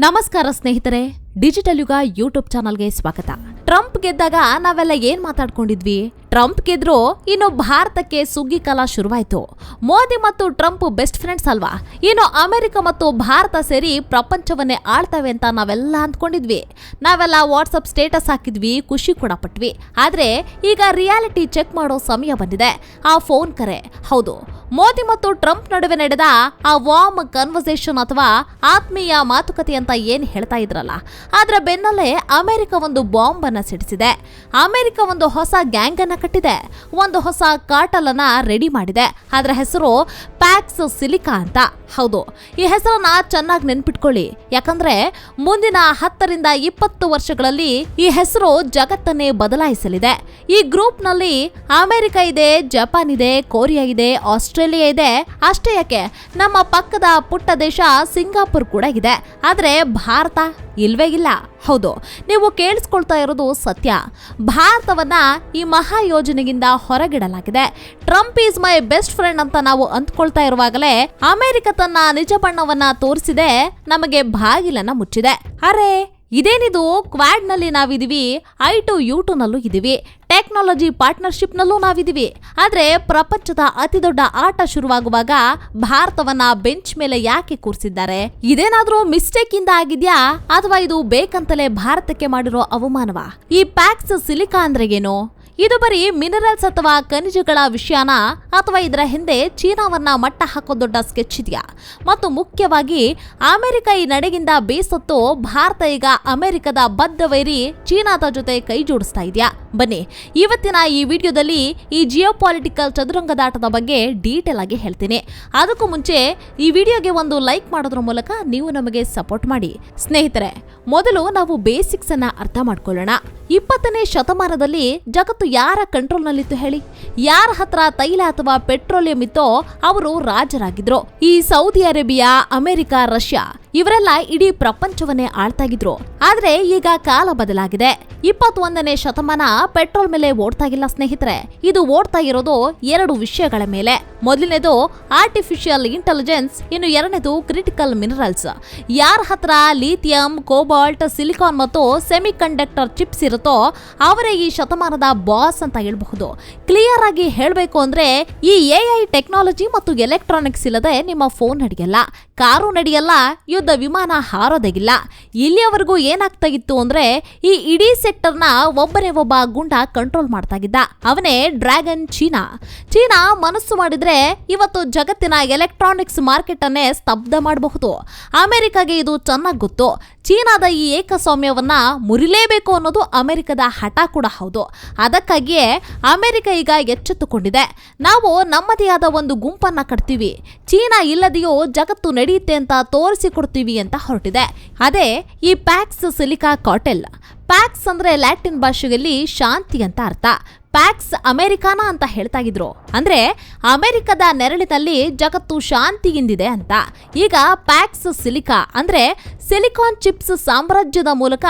ನಮಸ್ಕಾರ ಸ್ನೇಹಿತರೆ, ಡಿಜಿಟಲ್ ಯುಗ ಯೂಟ್ಯೂಬ್ ಚಾನಲ್ಗೆ ಸ್ವಾಗತ. ಟ್ರಂಪ್ ಗೆದ್ದಾಗ ನಾವೆಲ್ಲ ಏನ್ ಮಾತಾಡ್ಕೊಂಡಿದ್ವಿ? ಟ್ರಂಪ್ ಗೆದ್ರು ಇನ್ನು ಭಾರತಕ್ಕೆ ಸುಗ್ಗಿ ಕಾಲ ಶುರುವಾಯ್ತು. ಮೋದಿ ಮತ್ತು ಟ್ರಂಪ್ ಬೆಸ್ಟ್ ಫ್ರೆಂಡ್ಸ್ ಅಲ್ವಾ? ಇನ್ನು ಅಮೆರಿಕ ಮತ್ತು ಭಾರತ ಸೇರಿ ಪ್ರಪಂಚವನ್ನೇ ಆಳ್ತವೆ ಅಂತ ನಾವೆಲ್ಲ ಅಂದ್ಕೊಂಡಿದ್ವಿ. ನಾವೆಲ್ಲ ವಾಟ್ಸಪ್ ಸ್ಟೇಟಸ್ ಹಾಕಿದ್ವಿ, ಖುಷಿ ಕೂಡ ಪಟ್ವಿ. ಆದ್ರೆ ಈಗ ರಿಯಾಲಿಟಿ ಚೆಕ್ ಮಾಡೋ ಸಮಯ ಬಂದಿದೆ. ಆ ಫೋನ್ ಕರೆ. ಹೌದು ಮೋದಿ ಮತ್ತು ಟ್ರಂಪ್ ನಡುವೆ ನಡೆದ ಆ ವಾಮ್ ಕನ್ವರ್ಸೇಷನ್ ಅಥವಾ ಆತ್ಮೀಯ ಮಾತುಕತೆ ಅಂತ ಏನ್ ಹೇಳ್ತಾ ಇದ್ರಲ್ಲ, ಅದರ ಬೆನ್ನಲ್ಲೇ ಅಮೆರಿಕ ಒಂದು ಬಾಂಬ್ ಅನ್ನ ಸಿಡಿಸಿದೆ. ಅಮೆರಿಕ ಒಂದು ಹೊಸ ಗ್ಯಾಂಗ್ ಅನ್ನ ಕಟ್ಟಿದೆ. ಒಂದು ಹೊಸ ಕಾರ್ಟಲ್ ಅನ್ನ ರೆಡಿ ಮಾಡಿದೆ. ಅದರ ಹೆಸರು ಪ್ಯಾಕ್ಸ್ ಸಿಲಿಕಾ ಅಂತ. ಹೌದು, ಈ ಹೆಸರನ್ನ ಚೆನ್ನಾಗಿ ನೆನ್ಪಿಟ್ಕೊಳ್ಳಿ. ಯಾಕಂದ್ರೆ ಮುಂದಿನ ಹತ್ತರಿಂದ ಇಪ್ಪತ್ತು ವರ್ಷಗಳಲ್ಲಿ ಈ ಹೆಸರು ಜಗತ್ತನ್ನೇ ಬದಲಾಯಿಸಲಿದೆ. ಈ ಗ್ರೂಪ್ನಲ್ಲಿ ಅಮೆರಿಕ ಇದೆ, ಜಪಾನ್ ಇದೆ, ಕೊರಿಯಾ ಇದೆ, ಆಸ್ಟ್ರೇಲಿಯಾ ಇದೆ. ಅಷ್ಟೇ ಯಾಕೆ? ನಮ್ಮ ಪಕ್ಕದ ಪುಟ್ಟ ದೇಶ ಸಿಂಗಾಪುರ್ ಕೂಡ ಇದೆ. ಆದರೆ ಭಾರತ ಇಲ್ವೇ ಇಲ್ಲ. ಹೌದು, ನೀವು ಕೇಳಿಸ್ಕೊಳ್ತಾ ಇರೋದು ಸತ್ಯ. ಭಾರತವನ್ನ ಈ ಮಹಾ ಯೋಜನೆಗಿಂದ ಹೊರಗಿಡಲಾಗಿದೆ. Trump is my best friend ಅಂತ ನಾವು ಅಂದ್ಕೊಳ್ತಾ ಇರುವಾಗಲೇ ಅಮೆರಿಕ ತನ್ನ ನಿಜ ಬಣ್ಣವನ್ನ ತೋರಿಸಿದೆ. ನಮಗೆ ಬಾಗಿಲನ್ನ ಮುಚ್ಚಿದೆ. ಅರೆ, ಇದೇನಿದು? ಕ್ವಾಡ್ನಲ್ಲಿ ನಾವಿದೀವಿ, ಐ ಟು ಯು ಟೂನಲ್ಲೂ ಇದ್ದೀವಿ ಟೆಕ್ನಾಲಜಿ ಪಾರ್ಟ್ನರ್ಶಿಪ್ ನಲ್ಲೂ ನಾವಿದೀವಿ ಆದ್ರೆ ಪ್ರಪಂಚದ ಅತಿದೊಡ್ಡ ಆಟ ಶುರುವಾಗುವಾಗ ಭಾರತವನ್ನ ಬೆಂಚ್ ಮೇಲೆ ಯಾಕೆ ಕೂರಿಸಿದ್ದಾರೆ? ಇದೇನಾದ್ರೂ ಮಿಸ್ಟೇಕ್ ಇಂದ ಆಗಿದ್ಯಾ? ಅಥವಾ ಇದು ಬೇಕಂತಲೇ ಭಾರತಕ್ಕೆ ಮಾಡಿರೋ ಅವಮಾನವಾ? ಈ ಪ್ಯಾಕ್ಸ್ ಸಿಲಿಕಾ ಅಂದ್ರೆ ಏನು ಇದು ಬರೀ ಮಿನರಲ್ಸ್ ಅಥವಾ ಖನಿಜಗಳ ವಿಷಯನ? ಅಥವಾ ಇದರ ಹಿಂದೆ ಚೀನಾವನ್ನ ಮಟ್ಟ ಹಾಕೋ ದೊಡ್ಡ ಸ್ಕೆಚ್ ಇದೆಯಾ? ಮತ್ತು ಮುಖ್ಯವಾಗಿ, ಅಮೆರಿಕ ಈ ನಡೆಗಿಂದ ಬೇಸತ್ತು ಭಾರತ ಈಗ ಅಮೆರಿಕದ ಬದ್ಧ ವೈರಿ ಚೀನಾದ ಜೊತೆ ಕೈ ಜೋಡಿಸ್ತಾ ಇದೆಯಾ? ಬನ್ನಿ, ಇವತ್ತಿನ ಈ ವಿಡಿಯೋದಲ್ಲಿ ಈ ಜಿಯೋ ಪಾಲಿಟಿಕಲ್ ಚದುರಂಗದಾಟದ ಬಗ್ಗೆ ಡೀಟೇಲ್ ಆಗಿ ಹೇಳ್ತೀನಿ. ಅದಕ್ಕೂ ಮುಂಚೆ, ಈ ವಿಡಿಯೋಗೆ ಒಂದು ಲೈಕ್ ಮಾಡೋದ್ರ ಮೂಲಕ ನೀವು ನಮಗೆ ಸಪೋರ್ಟ್ ಮಾಡಿ. ಸ್ನೇಹಿತರೆ, ಮೊದಲು ನಾವು ಬೇಸಿಕ್ಸ್ ಅನ್ನ ಅರ್ಥ ಮಾಡ್ಕೊಳ್ಳೋಣ. ಇಪ್ಪತ್ತನೇ ಶತಮಾನದಲ್ಲಿ ಜಗತ್ತು ಯಾರ ಕಂಟ್ರೋಲ್ನಲ್ಲಿತ್ತು ಹೇಳಿ? ಯಾರ ಹತ್ರ ತೈಲ ಅಥವಾ ಪೆಟ್ರೋಲಿಯಂ ಇತ್ತೋ ಅವರು ರಾಜರಾಗಿದ್ರು. ಈ ಸೌದಿ ಅರೇಬಿಯಾ, ಅಮೆರಿಕ, ರಷ್ಯಾ. ಇವರೆಲ್ಲ ಇಡೀ ಪ್ರಪಂಚವನ್ನೇ ಆಳ್ತಾಗಿದ್ರು. ಆದ್ರೆ ಈಗ ಕಾಲ ಬದಲಾಗಿದೆ. ಇಪ್ಪತ್ತೊಂದನೇ ಶತಮಾನ ಪೆಟ್ರೋಲ್ ಮೇಲೆ ಓಡ್ತಾ ಇಲ್ಲ ಸ್ನೇಹಿತರೆ. ಇದು ಓಡ್ತಾ ಇರೋದು ಎರಡು ವಿಷಯಗಳ ಮೇಲೆ. ಮೊದಲನೇದು ಆರ್ಟಿಫಿಷಿಯಲ್ ಇಂಟೆಲಿಜೆನ್ಸ್ ಇನ್ನು ಎರಡನೇದು ಕ್ರಿಟಿಕಲ್ ಮಿನರಲ್ಸ್ ಯಾರ ಹತ್ರ ಲಿಥಿಯಂ ಕೋಬಾಲ್ಟ್ ಸಿಲಿಕಾನ್ ಮತ್ತು ಸೆಮಿ ಕಂಡಕ್ಟರ್ ಚಿಪ್ಸ್ ಇರುತ್ತೋ ಅವರೇ ಈ ಶತಮಾನದ ಬಾಸ್ ಅಂತ ಹೇಳ್ಬಹುದು. ಕ್ಲಿಯರ್ ಆಗಿ ಹೇಳಬೇಕು ಅಂದ್ರೆ ಈ ಎಐ ಟೆಕ್ನಾಲಜಿ ಮತ್ತು ಎಲೆಕ್ಟ್ರಾನಿಕ್ಸ್ ಇಲ್ಲದೆ ನಿಮ್ಮ ಫೋನ್ ನಡೆಯಲ್ಲ. ಕಾರು ನಡೆಯಲ್ಲ ಯುದ್ಧ ವಿಮಾನ ಹಾರೋದಾಗಿಲ್ಲ. ಇಲ್ಲಿಯವರೆಗೂ ಏನಾಗ್ತಾ ಇತ್ತು ಅಂದ್ರೆ ಈ ಇಡೀ ಸೆಕ್ಟರ್ನ ಒಬ್ಬನೇ ಒಬ್ಬ ಗುಂಡ ಕಂಟ್ರೋಲ್ ಮಾಡ್ತಾ ಇದ್ದ ಅವನೇ ಡ್ರ್ಯಾಗನ್ ಚೀನಾ. ಚೀನಾ ಮನಸ್ಸು ಮಾಡಿದ್ರೆ ಇವತ್ತು ಜಗತ್ತಿನ ಎಲೆಕ್ಟ್ರಾನಿಕ್ಸ್ ಮಾರ್ಕೆಟ್ ಅನ್ನೇ ಸ್ತಬ್ಧ ಮಾಡಬಹುದು. ಅಮೆರಿಕಾಗೆ ಇದು ಚೆನ್ನಾಗಿ ಗೊತ್ತು. ಚೀನಾದ ಈ ಏಕಸ್ವಾಮ್ಯವನ್ನು ಮುರಿಲೇಬೇಕು ಅನ್ನೋದು ಅಮೆರಿಕದ ಹಠ ಕೂಡ ಹೌದು. ಅದಕ್ಕಾಗಿಯೇ ಅಮೆರಿಕ ಈಗ ಎಚ್ಚೆತ್ತುಕೊಂಡಿದೆ. ನಾವು ನಮ್ಮದೇ ಆದ ಒಂದು ಗುಂಪನ್ನ ಕಟ್ತೀವಿ. ಚೀನಾ ಇಲ್ಲದೆಯೂ ಜಗತ್ತು ನಡೆಯುತ್ತೆ ಅಂತ ತೋರಿಸಿಕೊಡ್ತೀವಿ ಅಂತ ಹೊರಟಿದೆ. ಅದೇ ಈ ಪ್ಯಾಕ್ಸ್ ಸಿಲಿಕಾ ಕಾಟೆಲ್ ಪ್ಯಾಕ್ಸ್ ಅಂದ್ರೆ ಲ್ಯಾಟಿನ್ ಭಾಷೆಯಲ್ಲಿ ಶಾಂತಿ ಅಂತ ಅರ್ಥ. ಪ್ಯಾಕ್ಸ್ ಅಮೆರಿಕಾನ ಅಂತ ಹೇಳ್ತಾ ಇದ್ರು ಅಂದ್ರೆ ಅಮೆರಿಕದ ನೆರಳಿನಲ್ಲಿ ಜಗತ್ತು ಶಾಂತಿಗಿಂದಿದೆ ಅಂತ. ಈಗ ಪ್ಯಾಕ್ಸ್ ಸಿಲಿಕಾ ಅಂದ್ರೆ ಸಿಲಿಕಾನ್ ಚಿಪ್ಸ್ ಸಾಮ್ರಾಜ್ಯದ ಮೂಲಕ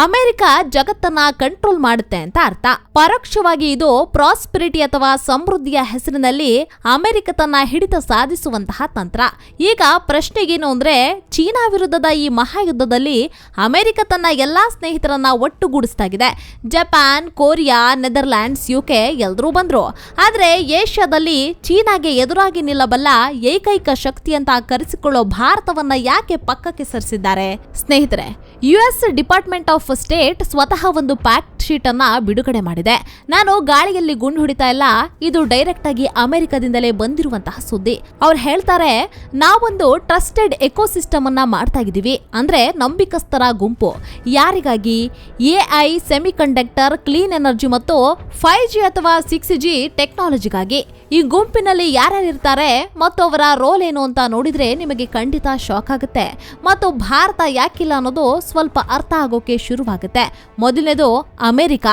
ಅಮೆರಿಕ ಜಗತ್ತನ್ನ ಕಂಟ್ರೋಲ್ ಮಾಡುತ್ತೆ ಅಂತ ಅರ್ಥ. ಪರೋಕ್ಷವಾಗಿ ಇದು ಪ್ರಾಸ್ಪಿರಿಟಿ ಅಥವಾ ಸಮೃದ್ಧಿಯ ಹೆಸರಿನಲ್ಲಿ ಅಮೆರಿಕ ತನ್ನ ಹಿಡಿತ ಸಾಧಿಸುವಂತಹ ತಂತ್ರ. ಈಗ ಪ್ರಶ್ನೆಗೇನು ಅಂದ್ರೆ, ಚೀನಾ ವಿರುದ್ಧದ ಈ ಮಹಾಯುದ್ಧದಲ್ಲಿ ಅಮೆರಿಕ ತನ್ನ ಎಲ್ಲಾ ಸ್ನೇಹಿತರನ್ನ ಒಟ್ಟುಗೂಡಿಸ್ತಾಗಿದೆ ಜಪಾನ್, ಕೊರಿಯಾ, ನೆದರ್ಲ್ಯಾಂಡ್ಸ್ ಯುಕೆ ಎಲ್ಲರೂ ಬಂದ್ರು. ಆದ್ರೆ ಏಷ್ಯಾದಲ್ಲಿ ಚೀನಾಗೆ ಎದುರಾಗಿ ನಿಲ್ಲಬಲ್ಲ ಏಕೈಕ ಶಕ್ತಿ ಅಂತ ಕರೆಸಿಕೊಳ್ಳೋ ಭಾರತವನ್ನ ಯಾಕೆ ಪಕ್ಕಕ್ಕೆ ಸರಿಸಿದ್ದಾರೆ? ಸ್ನೇಹಿತರೆ ಯುಎಸ್ ಡಿಪಾರ್ಟ್ಮೆಂಟ್ ಆಫ್ ಸ್ಟೇಟ್ ಸ್ವತಃ ಒಂದು ಪ್ಯಾಕ್ಟ್ ಶೀಟ್ ಅನ್ನ ಬಿಡುಗಡೆ ಮಾಡಿದೆ. ನಾನು ಗಾಳಿಯಲ್ಲಿ ಗುಂಡು ಹೊಡಿತಾ ಇಲ್ಲ. ಇದು ಡೈರೆಕ್ಟ್ ಆಗಿ ಅಮೆರಿಕದಿಂದಲೇ ಬಂದಿರುವಂತಹ ಸುದ್ದಿ. ಅವ್ರು ಹೇಳ್ತಾರೆ, ನಾವೊಂದು ಟ್ರಸ್ಟೆಡ್ ಎಕೋಸಿಸ್ಟಮ್ ಅನ್ನ ಮಾಡ್ತಾ ಇದ್ದೀವಿ. ಅಂದ್ರೆ ನಂಬಿಕಸ್ಥರ ಗುಂಪು. ಯಾರಿಗಾಗಿ? A I semiconductor clean energy ಮತ್ತು ಫೈವ್ ಜಿ ಅಥವಾ ಸಿಕ್ಸ್ ಜಿ ಟೆಕ್ನಾಲಜಿಗಾಗಿ ಈ ಗುಂಪಿನಲ್ಲಿ ಯಾರ್ಯಾರಿರ್ತಾರೆ ಮತ್ತು ಅವರ ರೋಲ್ ಏನು ಅಂತ ನೋಡಿದ್ರೆ ನಿಮಗೆ ಖಂಡಿತ ಶಾಕ್ ಆಗುತ್ತೆ. ಮತ್ತು ಭಾರತ ಯಾಕಿಲ್ಲ ಅನ್ನೋದು ಸ್ವಲ್ಪ ಅರ್ಥ ಆಗೋಕೆ ಶುರುವಾಗುತ್ತೆ. ಮೊದಲನೇದು ಅಮೆರಿಕ.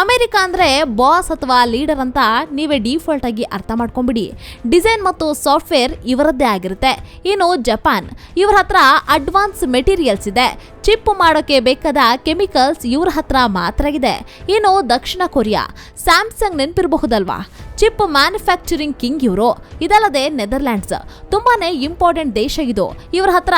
ಅಮೆರಿಕ ಅಂದರೆ ಬಾಸ್ ಅಥವಾ ಲೀಡರ್ ಅಂತ ನೀವೇ ಡಿಫಾಲ್ಟ್ ಆಗಿ ಅರ್ಥ ಮಾಡ್ಕೊಂಬಿಡಿ. ಡಿಸೈನ್ ಮತ್ತು ಸಾಫ್ಟ್ವೇರ್ ಇವರದ್ದೇ ಆಗಿರುತ್ತೆ. ಇನ್ನು ಜಪಾನ್. ಇವ್ರ ಹತ್ರ ಅಡ್ವಾನ್ಸ್ ಮೆಟೀರಿಯಲ್ಸ್ ಇದೆ. ಚಿಪ್ ಮಾಡೋಕ್ಕೆ ಬೇಕಾದ ಕೆಮಿಕಲ್ಸ್ ಇವ್ರ ಹತ್ರ ಮಾತ್ರ ಇದೆ. ಇನ್ನು ದಕ್ಷಿಣ ಕೊರಿಯಾ. ಸ್ಯಾಮ್ಸಂಗ್ ನೆನಪಿರಬಹುದಲ್ವಾ? ಚಿಪ್ ಮ್ಯಾನುಫ್ಯಾಕ್ಚರಿಂಗ್ ಕಿಂಗ್ ಇವರು. ಇದಲ್ಲದೆ ನೆದರ್ಲ್ಯಾಂಡ್ಸ್ ತುಂಬಾನೇ ಇಂಪಾರ್ಟೆಂಟ್ ದೇಶ ಇದು. ಇವರ ಹತ್ರ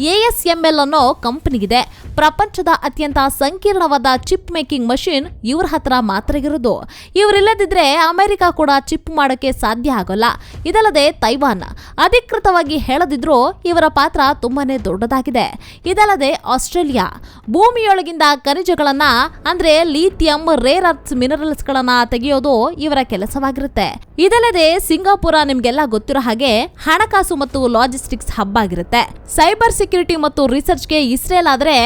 ಎ ಎಸ್ ಎಂ ಎಲ್ ಅನ್ನೋ ಕಂಪನಿ ಇದೆ. ಪ್ರಪಂಚದ ಅತ್ಯಂತ ಸಂಕೀರ್ಣವಾದ ಚಿಪ್ ಮೇಕಿಂಗ್ ಮಷಿನ್ ಇವ್ರ ಹತ್ರ ಮಾತ್ರ ಇರೋದು. ಇವರಿಲ್ಲದಿದ್ರೆ ಅಮೆರಿಕ ಕೂಡ ಚಿಪ್ ಮಾಡೋಕೆ ಸಾಧ್ಯ ಆಗೋಲ್ಲ. ಇದಲ್ಲದೆ ತೈವಾನ್ ಅಧಿಕೃತವಾಗಿ ಹೇಳದಿದ್ರು ಇವರ ಪಾತ್ರ ತುಂಬಾನೇ ದೊಡ್ಡದಾಗಿದೆ. ಇದಲ್ಲದೆ ಆಸ್ಟ್ರೇಲಿಯಾ ಭೂಮಿಯೊಳಗಿಂದ ಖನಿಜಗಳನ್ನ, ಅಂದ್ರೆ ಲಿಥಿಯಂ ರೇರ್ ಅರ್ತ್ಸ್ ಮಿನರಲ್ಸ್ ಗಳನ್ನ ತೆಗೆಯೋದು ಇವರ ಕೆಲಸವಾಗಿರುತ್ತೆ. ಇದಲ್ಲದೆ ಸಿಂಗಾಪುರ ನಿಮ್ಗೆಲ್ಲ ಗೊತ್ತಿರೋ ಹಾಗೆ ಹಣಕಾಸು ಮತ್ತು ಲಾಜಿಸ್ಟಿಕ್ಸ್ ಹಬ್ ಆಗಿರುತ್ತೆ. ಸೈಬರ್ ಸೆಕ್ಯೂರಿಟಿ ಮತ್ತು ರಿಸರ್ಚ್ಗೆ ಇಸ್ರೇಲ್ ಆದ್ರೆ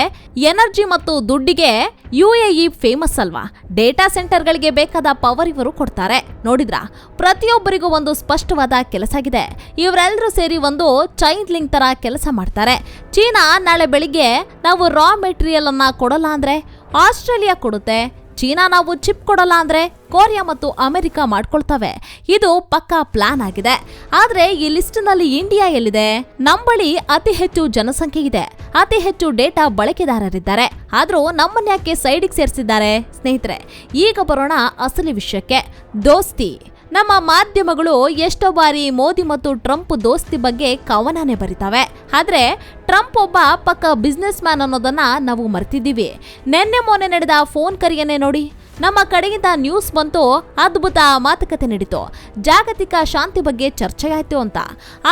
ಎನರ್ಜಿ ಮತ್ತು ದುಡ್ಡಿಗೆ ಯು ಎ ಫೇಮಸ್ ಅಲ್ವಾ? ಡೇಟಾ ಸೆಂಟರ್ಗಳಿಗೆ ಬೇಕಾದ ಪವರ್ ಇವರು ಕೊಡ್ತಾರೆ. ನೋಡಿದ್ರಾ? ಪ್ರತಿಯೊಬ್ಬರಿಗೂ ಒಂದು ಸ್ಪಷ್ಟವಾದ ಕೆಲಸ ಆಗಿದೆ. ಇವರೆಲ್ಲರೂ ಸೇರಿ ಒಂದು ಚೈನ್ ಲಿಂಕ್ ತರ ಕೆಲಸ ಮಾಡ್ತಾರೆ. ಚೀನಾ ನಾಳೆ ಬೆಳಿಗ್ಗೆ ನಾವು ರಾ ಮೆಟೀರಿಯಲ್ ಅನ್ನ ಕೊಡಲ್ಲ ಅಂದ್ರೆ ಆಸ್ಟ್ರೇಲಿಯಾ ಕೊಡುತ್ತೆ. ಚೀನಾ ನಾವು ಚಿಪ್ ಕೊಡಲ್ಲ ಅಂದ್ರೆ ಕೊರಿಯಾ ಮತ್ತು ಅಮೆರಿಕ ಮಾಡ್ಕೊಳ್ತವೆ. ಇದು ಪಕ್ಕಾ ಪ್ಲಾನ್ ಆಗಿದೆ. ಆದ್ರೆ ಈ ಲಿಸ್ಟ್ನಲ್ಲಿ ಇಂಡಿಯಾ ಎಲ್ಲಿದೆ? ನಮ್ ಬಳಿ ಅತಿ ಹೆಚ್ಚು ಜನಸಂಖ್ಯೆ ಇದೆ. ಅತಿ ಹೆಚ್ಚು ಡೇಟಾ ಬಳಕೆದಾರರಿದ್ದಾರೆ. ಆದ್ರೂ ನಮ್ಮನ್ಯಾಕೆ ಸೈಡಿಗೆ ಸೇರಿಸಿದ್ದಾರೆ? ಸ್ನೇಹಿತರೆ, ಈಗ ಬರೋಣ ಅಸಲಿ ವಿಷಯಕ್ಕೆ. ದೋಸ್ತಿ. ನಮ್ಮ ಮಾಧ್ಯಮಗಳು ಎಷ್ಟೋ ಬಾರಿ ಮೋದಿ ಮತ್ತು ಟ್ರಂಪ್ ದೋಸ್ತಿ ಬಗ್ಗೆ ಕವನನೇ ಬರಿತಾವೆ. ಆದರೆ ಟ್ರಂಪ್ ಒಬ್ಬ ಪಕ್ಕ ಬಿಸ್ನೆಸ್ ಮ್ಯಾನ್ ಅನ್ನೋದನ್ನ ನಾವು ಮರ್ತಿದ್ದೀವಿ. ನಿನ್ನೆ ಮೊನ್ನೆ ನಡೆದ ಫೋನ್ ಕರೆಯನ್ನೇ ನೋಡಿ. ನಮ್ಮ ಕಡೆಯಿಂದ ನ್ಯೂಸ್ ಬಂತು, ಅದ್ಭುತ ಮಾತುಕತೆ ನಡೀತು. ಜಾಗತಿಕ ಶಾಂತಿ ಬಗ್ಗೆ ಚರ್ಚೆಯಾಯಿತು ಅಂತ.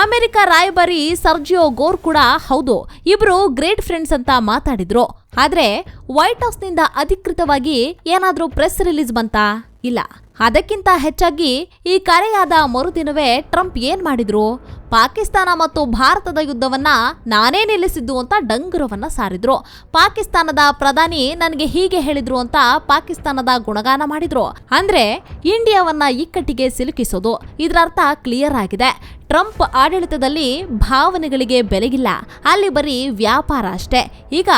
ಅಮೆರಿಕ ರಾಯಭಾರಿ ಸರ್ಜಿಯೋ ಗೋರ್ ಕೂಡ ಹೌದು, ಇಬ್ರು ಗ್ರೇಟ್ ಫ್ರೆಂಡ್ಸ್ ಅಂತ ಮಾತಾಡಿದ್ರು. ಆದ್ರೆ ವೈಟ್ ಹೌಸ್ನಿಂದ ಅಧಿಕೃತವಾಗಿ ಏನಾದರೂ ಪ್ರೆಸ್ ರಿಲೀಸ್ ಬಂತಾ? ಇಲ್ಲ. ಅದಕ್ಕಿಂತ ಹೆಚ್ಚಾಗಿ ಈ ಕರೆಯಾದ ಮರುದಿನವೇ ಟ್ರಂಪ್ ಏನ್ ಮಾಡಿದ್ರು? ಪಾಕಿಸ್ತಾನ ಮತ್ತು ಭಾರತದ ಯುದ್ಧವನ್ನ ನಾನೇ ನಿಲ್ಲಿಸಿದ್ದು ಅಂತ ಡಂಗುರವನ್ನ ಸಾರಿದ್ರು. ಪಾಕಿಸ್ತಾನದ ಪ್ರಧಾನಿ ನನಗೆ ಹೀಗೆ ಹೇಳಿದ್ರು ಅಂತ ಪಾಕಿಸ್ತಾನದ ಗುಣಗಾನ ಮಾಡಿದ್ರು. ಅಂದ್ರೆ ಇಂಡಿಯಾವನ್ನ ಇಕ್ಕಟ್ಟಿಗೆ ಸಿಲುಕಿಸೋದು. ಇದರರ್ಥ ಕ್ಲಿಯರ್ ಆಗಿದೆ. ಟ್ರಂಪ್ ಆಡಳಿತದಲ್ಲಿ ಭಾವನೆಗಳಿಗೆ ಬೆಲೆಗಿಲ್ಲ. ಅಲ್ಲಿ ಬರೀ ವ್ಯಾಪಾರ ಅಷ್ಟೇ. ಈಗ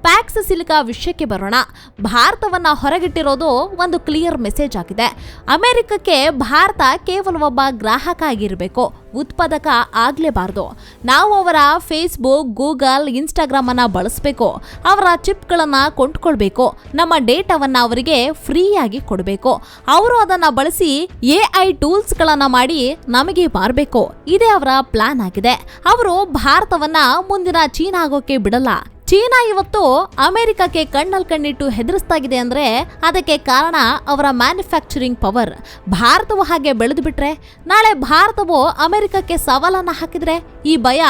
ಪ್ಯಾಕ್ಸ್ ಸಿಲಿಕಾ ವಿಷಯಕ್ಕೆ ಬರೋಣ. ಭಾರತವನ್ನ ಹೊರಗಿಟ್ಟಿರೋದು ಒಂದು ಕ್ಲಿಯರ್ ಮೆಸೇಜ್ ಆಗಿದೆ. ಅಮೆರಿಕಕ್ಕೆ ಭಾರತ ಕೇವಲ ಒಬ್ಬ ಗ್ರಾಹಕ ಆಗಿರಬೇಕು. ಉತ್ಪಾದಕ ಆಗಲೇಬಾರ್ದು. ನಾವು ಅವರ ಫೇಸ್ಬುಕ್ ಗೂಗಲ್ ಇನ್ಸ್ಟಾಗ್ರಾಮ್ ಅನ್ನ ಬಳಸಬೇಕು. ಅವರ ಚಿಪ್ಗಳನ್ನ ಕೊಂಡ್ಕೊಳ್ಬೇಕು. ನಮ್ಮ ಡೇಟಾವನ್ನ ಅವರಿಗೆ ಫ್ರೀಯಾಗಿ ಕೊಡಬೇಕು. ಅವರು ಅದನ್ನ ಬಳಸಿ ಎ ಐ ಟೂಲ್ಸ್ಗಳನ್ನು ಮಾಡಿ ನಮಗೆ ಮಾರಬೇಕು. ಇದೇ ಅವರ ಪ್ಲಾನ್ ಆಗಿದೆ. ಅವರು ಭಾರತವನ್ನ ಮುಂದಿನ ಚೀನಾ ಆಗೋಕೆ ಬಿಡಲ್ಲ. ಚೀನಾ ಇವತ್ತು ಅಮೆರಿಕಕ್ಕೆ ಕಣ್ಣಲ್ಲಿ ಕಣ್ಣಿಟ್ಟು ಹೆದರಿಸ್ತಾಗಿದೆ ಅಂದರೆ ಅದಕ್ಕೆ ಕಾರಣ ಅವರ ಮ್ಯಾನುಫ್ಯಾಕ್ಚರಿಂಗ್ ಪವರ್. ಭಾರತವು ಹಾಗೆ ಬೆಳೆದು ಬಿಟ್ರೆ ನಾಳೆ ಭಾರತವು ಅಮೆರಿಕಕ್ಕೆ ಸವಾಲನ್ನು ಹಾಕಿದರೆ ಈ ಭಯ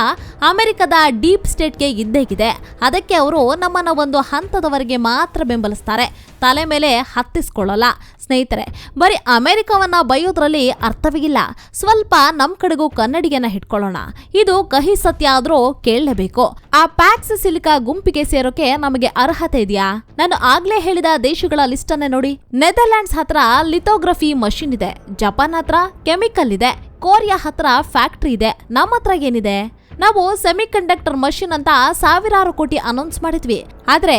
ಅಮೆರಿಕದ ಡೀಪ್ ಸ್ಟೇಟ್ಗೆ ಇದ್ದೇಗಿದೆ ಅದಕ್ಕೆ ಅವರು ನಮ್ಮನ್ನು ಒಂದು ಹಂತದವರೆಗೆ ಮಾತ್ರ ಬೆಂಬಲಿಸ್ತಾರೆ. ತಲೆ ಮೇಲೆ ಹತ್ತಿಸ್ಕೊಳ್ಳಲ್ಲ. ಸ್ನೇಹಿತರೆ, ಬರೀ ಅಮೆರಿಕವನ್ನು ಬೈಯೋದ್ರಲ್ಲಿ ಅರ್ಥವೇ ಇಲ್ಲ ಸ್ವಲ್ಪ ನಮ್ಮ ಕಡೆಗೂ ಕನ್ನಡಿಯನ್ನ ಹಿಡ್ಕೊಳ್ಳೋಣ. ಇದು ಕಹಿ ಸತ್ಯ ಆದರೂ ಕೇಳಲೇಬೇಕು. ಆ ಪ್ಯಾಕ್ಸ್ ಸಿಲಿಕಾ ಗುಂಪಿಗೆ ಸೇರೋಕೆ ನಮಗೆ ಅರ್ಹತೆ ಇದೆಯಾ? ನಾನು ಆಗ್ಲೇ ಹೇಳಿದ ದೇಶಗಳ ಲಿಸ್ಟ್ ಅನ್ನೇ ನೋಡಿ. ನೆದರ್ಲ್ಯಾಂಡ್ಸ್ ಹತ್ರ ಲಿಥೋಗ್ರಫಿ ಮಷಿನ್ ಇದೆ. ಜಪಾನ್ ಹತ್ರ ಕೆಮಿಕಲ್ ಇದೆ. ಕೊರಿಯಾ ಹತ್ರ ಫ್ಯಾಕ್ಟ್ರಿ ಇದೆ. ನಮ್ಮ ಹತ್ರ ಏನಿದೆ? ನಾವು ಸೆಮಿ ಕಂಡಕ್ಟರ್ ಮಷಿನ್ ಅಂತ ಸಾವಿರಾರು ಕೋಟಿ ಅನೌನ್ಸ್ ಮಾಡಿದ್ವಿ. ಆದ್ರೆ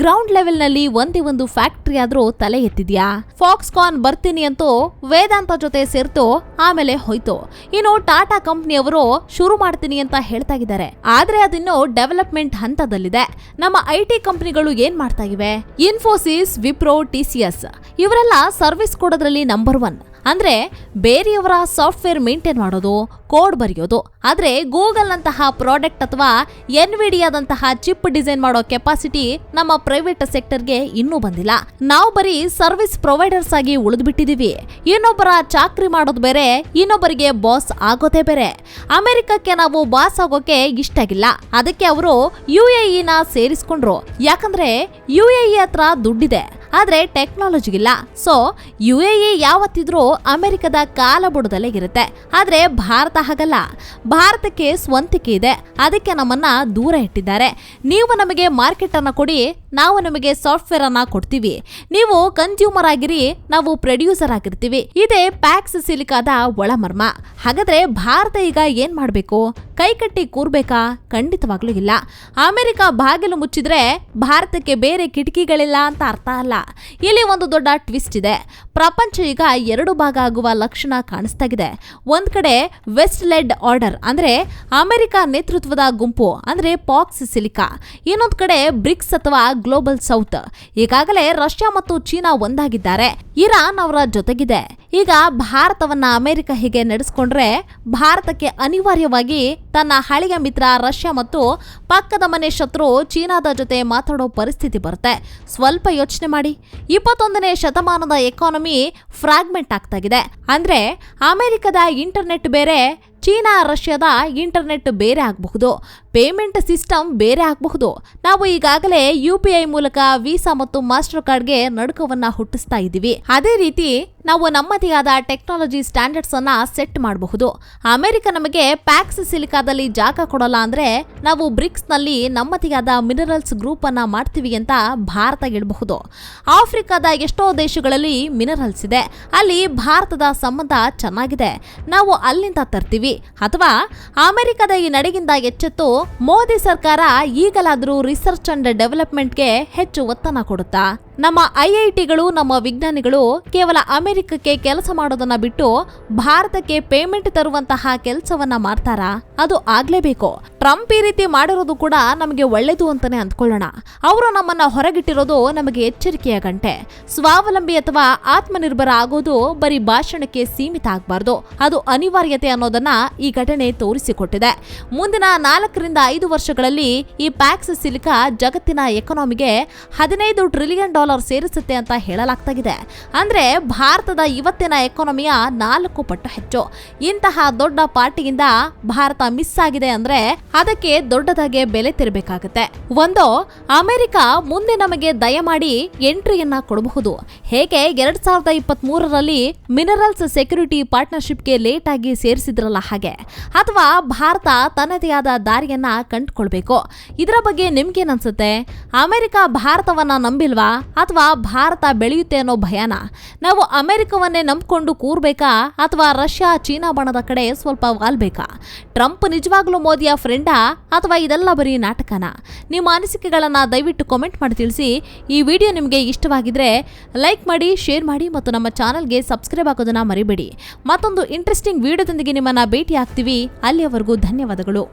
ಗ್ರೌಂಡ್ ಲೆವೆಲ್ನಲ್ಲಿ ಒಂದೇ ಒಂದು ಫ್ಯಾಕ್ಟರಿ ಆದ್ರೂ ತಲೆ ಎತ್ತಿದ್ಯಾ? ಫಾಕ್ಸ್ಕಾನ್ ಬರ್ತೀನಿ ಅಂತೂ ವೇದಾಂತ ಜೊತೆ ಸೇರ್ತು, ಆಮೇಲೆ ಹೋಯ್ತು. ಇನ್ನು ಟಾಟಾ ಕಂಪ್ನಿಯವರು ಶುರು ಮಾಡ್ತೀನಿ ಅಂತ ಹೇಳ್ತಾ ಇದ್ದಾರೆ. ಆದ್ರೆ ಅದಿನ್ನು ಡೆವಲಪ್ಮೆಂಟ್ ಹಂತದಲ್ಲಿದೆ. ನಮ್ಮ ಐ ಟಿ ಕಂಪ್ನಿಗಳು ಏನ್ ಮಾಡ್ತಾ ಇವೆ? ಇನ್ಫೋಸಿಸ್ ವಿಪ್ರೋ ಟಿಸಿಎಸ್ ಇವರೆಲ್ಲ ಸರ್ವಿಸ್ ಕೊಡೋದ್ರಲ್ಲಿ ನಂಬರ್ ಒನ್ ಅಂದ್ರೆ ಬೇರೆಯವರ ಸಾಫ್ಟ್ವೇರ್ ಮೇಂಟೈನ್ ಮಾಡೋದು, ಕೋಡ್ ಬರೆಯೋದು, ಆದರೆ ಗೂಗಲ್ನಂತಹ ಪ್ರಾಡಕ್ಟ್ ಅಥವಾ ಎನ್ ವಿಡಿಯಾದಂತಹ ಚಿಪ್ ಡಿಸೈನ್ ಮಾಡೋ ಕೆಪಾಸಿಟಿ ನಮ್ಮ ಪ್ರೈವೇಟ್ ಸೆಕ್ಟರ್ಗೆ ಇನ್ನೂ ಬಂದಿಲ್ಲ. ನಾವು ಬರೀ ಸರ್ವಿಸ್ ಪ್ರೊವೈಡರ್ಸ್ ಆಗಿ ಉಳಿದ್ಬಿಟ್ಟಿದೀವಿ. ಇನ್ನೊಬ್ಬರ ಚಾಕ್ರಿ ಮಾಡೋದು ಬೇರೆ, ಇನ್ನೊಬ್ಬರಿಗೆ ಬಾಸ್ ಆಗೋದೇ ಬೇರೆ. ಅಮೆರಿಕಕ್ಕೆ ನಾವು ಬಾಸ್ ಆಗೋಕೆ ಇಷ್ಟ ಆಗಿಲ್ಲ. ಅದಕ್ಕೆ ಅವರು ಯು ನ ಸೇರಿಸ್ಕೊಂಡ್ರು. ಯಾಕಂದ್ರೆ ಯು ಎ ಹತ್ರ ದುಡ್ಡಿದೆ. ಆದ್ರೆ ಟೆಕ್ನಾಲಜಿ ಇಲ್ಲ ಸೊ ಯು ಎ ಯಾವತ್ತಿದ್ರೂ ಅಮೆರಿಕದ ಕಾಲಬುಡದಲ್ಲೇ ಇರುತ್ತೆ. ಆದರೆ ಭಾರತ ಹಾಗಲ್ಲ. ಭಾರತಕ್ಕೆ ಸ್ವಂತಿಕೆ ಇದೆ. ಅದಕ್ಕೆ ನಮ್ಮನ್ನ ದೂರ ಇಟ್ಟಿದ್ದಾರೆ. ನೀವು ನಮಗೆ ಮಾರ್ಕೆಟ್ ಅನ್ನ ಕೊಡಿ ನಾವು ನಿಮಗೆ ಸಾಫ್ಟ್ವೇರ್ ಅನ್ನ ಕೊಡ್ತೀವಿ. ನೀವು ಕನ್ಸ್ಯೂಮರ್ ಆಗಿರಿ, ನಾವು ಪ್ರೊಡ್ಯೂಸರ್ ಆಗಿರ್ತೀವಿ. ಇದೇ ಪ್ಯಾಕ್ಸ್ ಸಿಲಿಕಾದ ಒಳಮರ್ಮ. ಹಾಗಾದ್ರೆ ಭಾರತ ಈಗ ಏನ್ ಮಾಡಬೇಕು? ಕೈಕಟ್ಟಿ ಕೂರ್ಬೇಕಾ? ಖಂಡಿತವಾಗ್ಲೂ ಇಲ್ಲ. ಅಮೆರಿಕ ಬಾಗಿಲು ಮುಚ್ಚಿದ್ರೆ ಭಾರತಕ್ಕೆ ಬೇರೆ ಕಿಟಕಿಗಳಿಲ್ಲ ಅಂತ ಅರ್ಥ ಅಲ್ಲ. ಇಲ್ಲಿ ಒಂದು ದೊಡ್ಡ ಟ್ವಿಸ್ಟ್ ಇದೆ. ಪ್ರಪಂಚ ಈಗ ಎರಡು ಭಾಗ ಆಗುವ ಲಕ್ಷಣ ಕಾಣಿಸ್ತಾಗಿದೆ. ಒಂದ್ ಕಡೆ ವೆಸ್ಟ್ ಲೆಡ್ ಆರ್ಡರ್ ಅಂದ್ರೆ ಅಮೆರಿಕ ನೇತೃತ್ವದ ಗುಂಪು, ಅಂದ್ರೆ ಪಾಕ್ಸ್ ಸಿಲಿಕಾ ಇನ್ನೊಂದ್ ಕಡೆ ಬ್ರಿಕ್ಸ್ ಅಥವಾ ಗ್ಲೋಬಲ್ ಸೌತ್ ಈಗಾಗಲೇ ರಷ್ಯಾ ಮತ್ತು ಚೀನಾ ಒಂದಾಗಿದ್ದಾರೆ. ಇರಾನ್ ಅವರ ಜೊತೆಗಿದೆ. ಈಗ ಭಾರತವನ್ನ ಅಮೆರಿಕ ಹೀಗೆ ನಡೆಸ್ಕೊಂಡ್ರೆ ಭಾರತಕ್ಕೆ ಅನಿವಾರ್ಯವಾಗಿ ತನ್ನ ಹಳೆಯ ಮಿತ್ರ ರಷ್ಯಾ ಮತ್ತು ಪಕ್ಕದ ಮನೆ ಶತ್ರು ಚೀನಾದ ಜೊತೆ ಮಾತಾಡೋ ಪರಿಸ್ಥಿತಿ ಬರುತ್ತೆ. ಸ್ವಲ್ಪ ಯೋಚನೆ ಮಾಡಿ. ಇಪ್ಪತ್ತೊಂದನೇ ಶತಮಾನದ ಎಕಾನಮಿ ಫ್ರಾಗ್ಮೆಂಟ್ ಆಗ್ತಾಗಿದೆ. ಅಂದ್ರೆ ಅಮೆರಿಕದ ಇಂಟರ್ನೆಟ್ ಬೇರೆ ಚೀನಾ, ರಷ್ಯಾದ ಇಂಟರ್ನೆಟ್ ಬೇರೆ ಆಗಬಹುದು, ಪೇಮೆಂಟ್ ಸಿಸ್ಟಮ್ ಬೇರೆ ಆಗಬಹುದು. ನಾವು ಈಗಾಗಲೇ ಯು ಪಿ ಐ ಮೂಲಕ ವೀಸಾ ಮತ್ತು ಮಾಸ್ಟರ್ ಕಾರ್ಡ್ಗೆ ನಡುಕವನ್ನ ಹುಟ್ಟಿಸ್ತಾ ಇದ್ದೀವಿ. ಅದೇ ರೀತಿ ನಾವು ನಮ್ಮದೇ ಆದ ಟೆಕ್ನಾಲಜಿ ಸ್ಟ್ಯಾಂಡರ್ಡ್ಸ್ ಅನ್ನ ಸೆಟ್ ಮಾಡಬಹುದು. ಅಮೆರಿಕ ನಮಗೆ ಪ್ಯಾಕ್ಸ್ ಸಿಲಿಕಾದಲ್ಲಿ ಜಾಗ ಕೊಡಲ್ಲ ಅಂದ್ರೆ ನಾವು ಬ್ರಿಕ್ಸ್ನಲ್ಲಿ ನಮ್ಮದೇ ಆದ ಮಿನರಲ್ಸ್ ಗ್ರೂಪ್ ಅನ್ನ ಮಾಡ್ತೀವಿ ಅಂತ ಭಾರತ ಹೇಳಬಹುದು. ಆಫ್ರಿಕಾದ ಎಷ್ಟೋ ದೇಶಗಳಲ್ಲಿ ಮಿನರಲ್ಸ್ ಇದೆ. ಅಲ್ಲಿ ಭಾರತದ ಸಂಬಂಧ ಚೆನ್ನಾಗಿದೆ. ನಾವು ಅಲ್ಲಿಂದ ತರ್ತೀವಿ. ಅಥವಾ ಅಮೆರಿಕದ ಈ ನಡೆಗಿಂದ ಎಚ್ಚೆತ್ತು ಮೋದಿ ಸರ್ಕಾರ ಈಗಲಾದರೂ ರಿಸರ್ಚ್ ಅಂಡ್ ಡೆವಲಪ್ಮೆಂಟ್ಗೆ ಹೆಚ್ಚು ಒತ್ತನ ಕೊಡುತ್ತಾ? ನಮ್ಮ ಐಐಟಿಗಳು, ನಮ್ಮ ವಿಜ್ಞಾನಿಗಳು ಕೇವಲ ಅಮೆರಿಕಕ್ಕೆ ಕೆಲಸ ಮಾಡೋದನ್ನ ಬಿಟ್ಟು ಭಾರತಕ್ಕೆ ಪೇಮೆಂಟ್ ತರುವಂತಹ ಕೆಲಸವನ್ನ ಮಾಡ್ತಾರಾ? ಅದು ಆಗ್ಲೇಬೇಕು. ಟ್ರಂಪ್ ಈ ರೀತಿ ಮಾಡಿರೋದು ಕೂಡ ನಮಗೆ ಒಳ್ಳೇದು ಅಂತಾನೆ ಅಂದ್ಕೊಳ್ಳೋಣ. ಅವರು ನಮ್ಮನ್ನ ಹೊರಗಿಟ್ಟಿರೋದು ನಮಗೆ ಎಚ್ಚರಿಕೆಯ ಗಂಟೆ. ಸ್ವಾವಲಂಬಿ ಅಥವಾ ಆತ್ಮನಿರ್ಭರ ಆಗೋದು ಬರೀ ಭಾಷಣಕ್ಕೆ ಸೀಮಿತ ಆಗಬಾರ್ದು. ಅದು ಅನಿವಾರ್ಯತೆ ಅನ್ನೋದನ್ನ ಈ ಘಟನೆ ತೋರಿಸಿಕೊಟ್ಟಿದೆ. ಮುಂದಿನ ನಾಲ್ಕರಿಂದ ಐದು ವರ್ಷಗಳಲ್ಲಿ ಈ ಪ್ಯಾಕ್ಸ್ ಸಿಲಿಕಾ ಜಗತ್ತಿನ ಎಕನಾಮಿಗೆ ಹದಿನೈದು ಟ್ರಿಲಿಯನ್ ಡಾಲರ್ ಸೇರಿಸುತ್ತೆ ಅಂತ ಹೇಳಲಾಗ್ತಾಗಿದೆ. ಅಂದ್ರೆ ಭಾರತದ ಇವತ್ತಿನ ಎಕಾನಮಿಯ ನಾಲ್ಕು ಪಟ್ಟು ಹೆಚ್ಚು. ಇಂತಹ ದೊಡ್ಡ ಪಾರ್ಟಿಯಿಂದ ಭಾರತ ಮಿಸ್ ಆಗಿದೆ ಅಂದ್ರೆ ಅದಕ್ಕೆ ದೊಡ್ಡದಾಗೆ ಬೆಲೆ ತೆರಬೇಕಾಗುತ್ತೆ. ಒಂದು, ಅಮೆರಿಕ ಮುಂದೆ ನಮಗೆ ದಯಮಾಡಿ ಎಂಟ್ರಿಯನ್ನ ಕೊಡಬಹುದು. ಹೇಗೆ ಎರಡ್ ಸಾವಿರದ ಇಪ್ಪತ್ತ್ ಮೂರರಲ್ಲಿ ಮಿನರಲ್ಸ್ ಸೆಕ್ಯೂರಿಟಿ ಪಾರ್ಟ್ನರ್ಶಿಪ್ಗೆ ಲೇಟ್ ಆಗಿ ಸೇರಿಸಿದ್ರಲ್ಲ ಹಾಗೆ. ಅಥವಾ ಭಾರತ ತನ್ನದೇ ಆದ ದಾರಿಯನ್ನ ಕಂಡುಕೊಳ್ಬೇಕು. ಇದರ ಬಗ್ಗೆ ನಿಮ್ಗೇನನ್ಸುತ್ತೆ ಅಮೆರಿಕ ಭಾರತವನ್ನ ನಂಬಿಲ್ವಾ? ಅಥವಾ ಭಾರತ ಬೆಳೆಯುತ್ತೆ ಅನ್ನೋ ಭಯನ? ನಾವು ಅಮೆರಿಕವನ್ನೇ ನಂಬಿಕೊಂಡು ಕೂರ್ಬೇಕಾ? ಅಥವಾ ರಷ್ಯಾ, ಚೀನಾ ಬಣದ ಕಡೆ ಸ್ವಲ್ಪ ವಾಲ್ಬೇಕಾ? ಟ್ರಂಪ್ ನಿಜವಾಗ್ಲೂ ಮೋದಿಯ ಫ್ರೆಂಡಾ? ಅಥವಾ ಇದೆಲ್ಲ ಬರೀ ನಾಟಕನ? ನಿಮ್ಮ ಅನಿಸಿಕೆಗಳನ್ನ ದಯವಿಟ್ಟು ಕಾಮೆಂಟ್ ಮಾಡಿ ತಿಳಿಸಿ. ಈ ವಿಡಿಯೋ ನಿಮಗೆ ಇಷ್ಟವಾಗಿದ್ರೆ ಲೈಕ್ ಮಾಡಿ ಶೇರ್ ಮಾಡಿ ಮತ್ತು ನಮ್ಮ ಚಾನಲ್ಗೆ ಸಬ್ಸ್ಕ್ರೈಬ್ ಆಗೋದನ್ನ ಮರಿಬೇಡಿ. ಮತ್ತೊಂದು ಇಂಟ್ರೆಸ್ಟಿಂಗ್ ವಿಡಿಯೋದೊಂದಿಗೆ ನಿಮ್ಮನ್ನ ಭೇಟಿ ಆಗ್ತೀವಿ ಅಲ್ಲಿಯವರೆಗೂ ಧನ್ಯವಾದಗಳು.